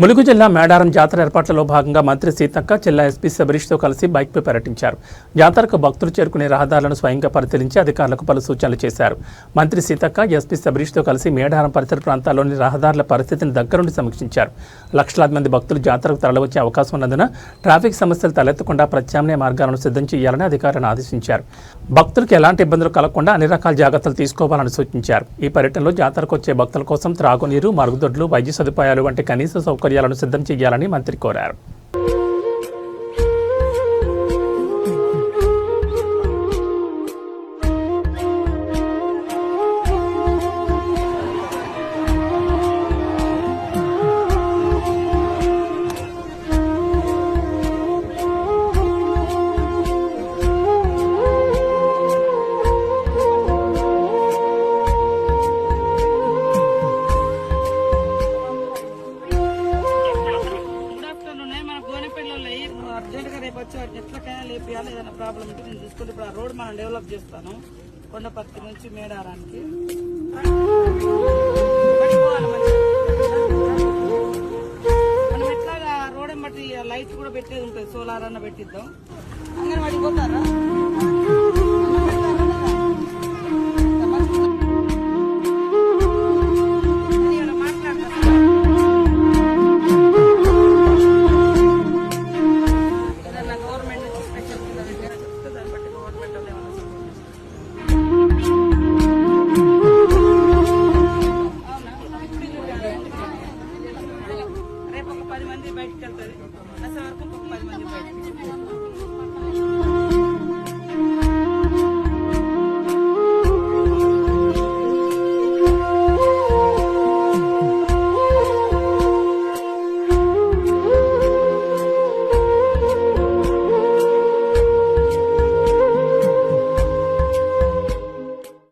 ములుగు జిల్లా మేడారం జాతర ఏర్పాట్లలో భాగంగా మంత్రి సీతక్క జిల్లా ఎస్పీ శబరీష్తో కలిసి బైక్పై పర్యటించారు. జాతరకు భక్తులు చేరుకునే రహదారులను స్వయంగా పరిశీలించి అధికారులకు పలు సూచనలు చేశారు. మంత్రి సీతక్క ఎస్పీ శబరీష్తో కలిసి మేడారం పరిసర ప్రాంతాల్లోని రహదారుల పరిస్థితిని దగ్గరుండి సమీక్షించారు. లక్షలాది మంది భక్తులు జాతరకు తరలివచ్చే అవకాశం ఉన్నందున ట్రాఫిక్ సమస్యలు తలెత్తకుండా ప్రత్యామ్నాయ మార్గాలను సిద్ధం చేయాలని అధికారులను ఆదేశించారు. భక్తులకు ఎలాంటి ఇబ్బందులు కలగకుండా అన్ని రకాల జాగ్రత్తలు తీసుకోవాలని సూచించారు. ఈ పర్యటనలో జాతరకు వచ్చే భక్తుల కోసం త్రాగునీరు మరుగుదొడ్లు వైద్య సదుపాయాలు వంటి కనీస సౌకర్యాలను సిద్ధం చేయాలని మంత్రి కోరారు. అర్జెంట్ ఎట్లకైనా లేపియాలి ఏదైనా ప్రాబ్లం ఉంటే నేను చూసుకుంటే ఇప్పుడు ఆ రోడ్ మనం డెవలప్ చేస్తాను. కొండపర్తి నుంచి మేడారానికి. మనం ఎట్లాగా రోడ్ బట్టి లైట్ కూడా పెట్టేది ఉంటుంది. సోలార్ అన్న పెట్టిద్దాం. అంగన్ పడిపోతారా పది మంది బయటకు వెళ్తుంది. అసలు వరకు పది మంది బయటకు